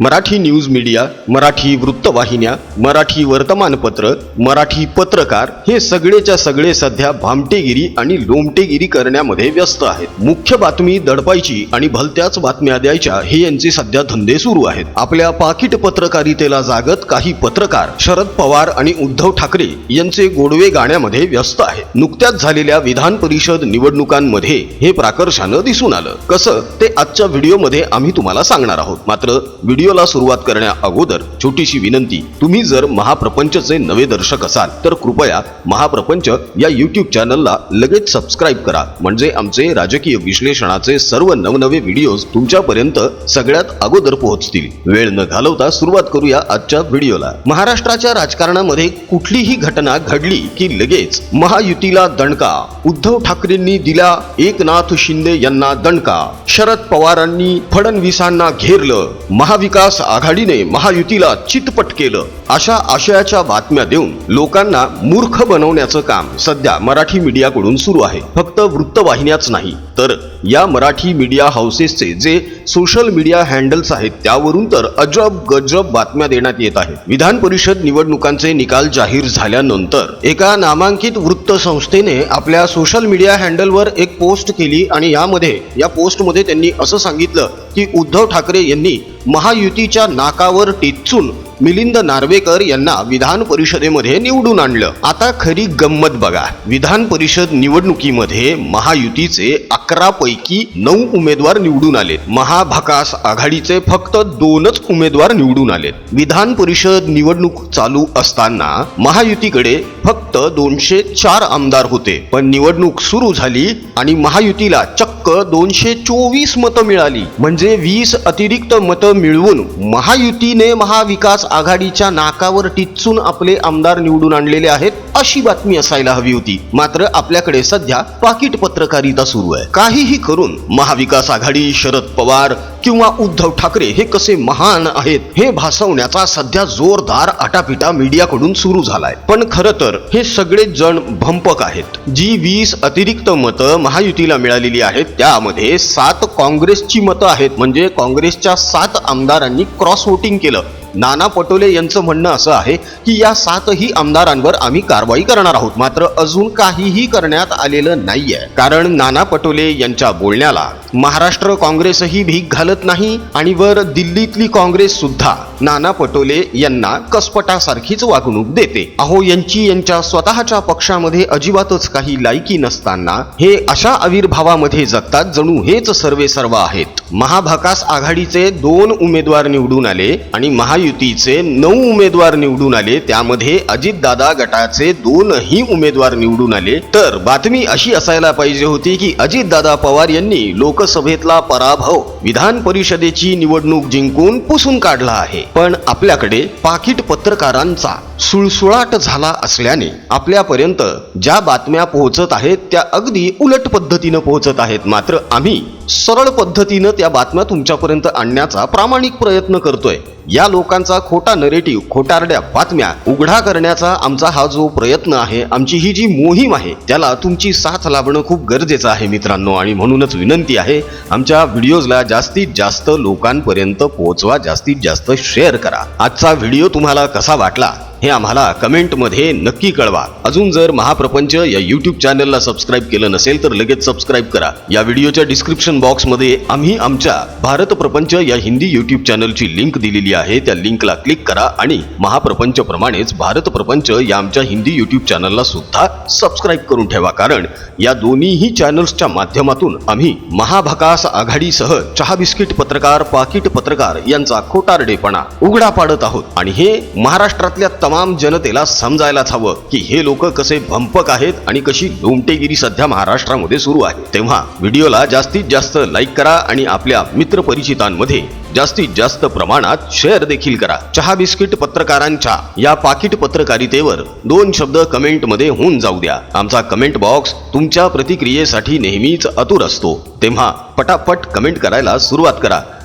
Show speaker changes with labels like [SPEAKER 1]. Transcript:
[SPEAKER 1] Marathi news media Marathi वृत्तवाहिन्या मराठी वर्तमानपत्र मराठी पत्रकार हे सगळेच्या सगळे सध्या भामटेगिरी आणि लोमटेगिरी करण्यामध्ये व्यस्त आहेत. मुख्य बातमी दडपायची आणि भलत्याच बातम्या द्यायच्या हे यांचे सध्या धंदे सुरू आहेत. आपल्या पाकिट पत्रकारितेला जागत काही पत्रकार शरद पवार आणि उद्धव ठाकरे यांचे गोडवे गाण्यामध्ये व्यस्त आहेत. नुकत्याच झालेल्या विधान परिषद निवडणुकांमध्ये हे प्राकर्षानं दिसून आलं. कसं? ते आजच्या व्हिडिओमध्ये आम्ही तुम्हाला सांगणार आहोत. मात्र व्हिडिओला सुरुवात करण्या अगोदर छोटीशी विनंती तुम्ही जर महाप्रपंचचे नवे दर्शक असाल तर कृपया महाप्रपंच या युट्यूब चॅनलला लगेच सबस्क्राईब करा. म्हणजे आमचे राजकीय विश्लेषणाचे सर्व नवनवे व्हिडिओज तुमच्यापर्यंत सगळ्यात अगोदर पोहोचतील. वेळ न घालवता सुरुवात करूया आजच्या व्हिडिओला महाराष्ट्राच्या राजकारणामध्ये कुठलीही घटना घडली की लगेच महायुतीला दणका. उद्धव ठाकरेंनी दिला एकनाथ शिंदे यांना दणका. शरद पवारांनी फडणवीसांना घेरलं. महाविकास आघाडीने महायुतीला चितपट केलं अशा आशयाच्या बातम्या देऊन लोकांना मूर्ख बनवण्याचं काम सध्या मराठी मीडियाकडून सुरू आहे. फक्त वृत्तवाहिन्याच नाही तर या मराठी मीडिया हाऊसेसचे जे सोशल मीडिया हँडल्स आहेत त्यावरून तर अजब गजब बातम्या देण्यात येत आहेत. विधान परिषद निवडणुकांचे निकाल जाहीर झाल्यानंतर एका नामांकित वृत्तसंस्थेने आपल्या सोशल मीडिया हँडलवर एक पोस्ट केली आणि यामध्ये या पोस्टमध्ये त्यांनी असं सांगितलं की उद्धव ठाकरे यांनी महायुतीच्या नाकावर टिचून मिलिंद नार्वेकर यांना विधान परिषदेमध्ये निवडून आणलं. आता खरी गंमत बघा. विधान परिषद निवडणुकीमध्ये महायुतीचे अकरा पैकी नऊ उमेदवार निवडून आले महाभकास आघाडीचे फक्त दोनच उमेदवार निवडून आले विधान परिषद निवडणूक चालू असताना महायुतीकडे फक्त दोनशे चार आमदार होते. पण निवडणूक सुरू झाली आणि महायुतीला चक्क दोनशे चोवीस मतं मिळाली. म्हणजे वीस अतिरिक्त मतं मिळवून महायुतीने महाविकास आघाडीच्या नाकावर टिच्चून आपले आमदार निवडून आणलेले आहेत अशी बातमी असायला हवी होती. मात्र आपल्याकडे सध्या पाकिट पत्रकारिता सुरू आहे. काहीही करून महाविकास आघाडी शरद पवार किंवा उद्धव ठाकरे हे कसे महान आहेत हे भासवण्याचा सध्या जोरदार आटापिटा मीडियाकडून सुरू झालाय. पण खरं तर हे सगळेच जण भंपक आहेत. जी वीस अतिरिक्त मतं महायुतीला मिळालेली आहेत त्यामध्ये सात काँग्रेसची मतं आहेत. म्हणजे काँग्रेसच्या सात आमदारांनी क्रॉस वोटिंग केलं. नाना पटोले यांचं म्हणणं असं आहे की या सातही आमदारांवर आम्ही कारवाई करणार आहोत. मात्र अजून काहीही करण्यात आलेलं नाहीये. कारण नाना पटोले यांच्या बोलण्याला महाराष्ट्र काँग्रेसही भीक घालत नाही आणि वर दिल्लीतली काँग्रेस सुद्धा नाना पटोले यांना कसपटासारखीच वागणूक देते. अहो यांची यांच्या स्वतःच्या पक्षामध्ये अजिबातच काही लायकी नसताना हे अशा आविर्भावामध्ये जगतात जणू हेच सर्वे सर्व आहेत. महाभकास आघाडीचे दोन उमेदवार निवडून आले आणि महा महायुतीचे नऊ उमेदवार निवडून आले त्यामध्ये अजितदादा गटाचे दोनही उमेदवार निवडून आले. तर बातमी अशी असायला पाहिजे होती की अजितदादा पवार यांनी लोकसभेतला पराभव विधान परिषदेची निवडणूक जिंकून पुसून काढला आहे. पण आपल्याकडे पाकिट पत्रकारांचा सुळसुळाट झाला असल्याने आपल्यापर्यंत ज्या बातम्या पोहोचत आहेत त्या अगदी उलट पद्धतीनं पोहोचत आहेत. मात्र आम्ही सरळ पद्धतीनं त्या बातम्या तुमच्यापर्यंत आणण्याचा प्रामाणिक प्रयत्न करतोय. या लोकांचा खोटा नरेटिव्ह खोटारड्या बातम्या उघडा करण्याचा आमचा हा जो प्रयत्न आहे आमची ही जी मोहीम आहे त्याला तुमची साथ लाभणं खूप गरजेचं आहे मित्रांनो. आणि म्हणूनच विनंती आहे आमच्या व्हिडिओजला जास्तीत जास्त लोकांपर्यंत पोहोचवा जास्तीत जास्त शेअर करा. आजचा व्हिडिओ तुम्हाला कसा वाटला? हे आम्हाला कमेंटमध्ये नक्की कळवा. अजून जर महाप्रपंच या यूट्यूब चॅनलला सबस्क्राईब केलं नसेल तर लगेच सबस्क्राईब करा. या व्हिडिओच्या डिस्क्रिप्शन बॉक्समध्ये आम्ही आमच्या भारत प्रपंच या हिंदी यूट्यूब चॅनलची लिंक दिलेली आहे. त्या लिंकला क्लिक करा आणि महाप्रपंच प्रमाणेच भारत प्रपंच या आमच्या हिंदी यूट्यूब चॅनलला सुद्धा सबस्क्राईब करून ठेवा. कारण या दोन्हीही चॅनल्सच्या माध्यमातून आम्ही महाभकास आघाडीसह चहा बिस्किट पत्रकार पाकिट पत्रकार यांचा खोटारडेपणा उघडा पाडत आहोत. आणि हे महाराष्ट्रातल्या तमाम जनतेला समजायलाच हवं की हे लोक कसे भंपक आहेत आणि कशी लोमटेगिरी सध्या महाराष्ट्रामध्ये सुरू आहे. तेव्हा व्हिडिओला जास्तीत जास्त लाईक करा आणि आपल्या मित्र परिचितांमध्ये जास्तीत जास्त प्रमाणात शेअर देखील करा. चहा बिस्किट पत्रकारांच्या या पाकिट पत्रकारितेवर दोन शब्द कमेंटमध्ये होऊन जाऊ द्या. आमचा कमेंट बॉक्स तुमच्या प्रतिक्रियेसाठी नेहमीच अतुर असतो. तेव्हा पटापट कमेंट करायला सुरुवात करा.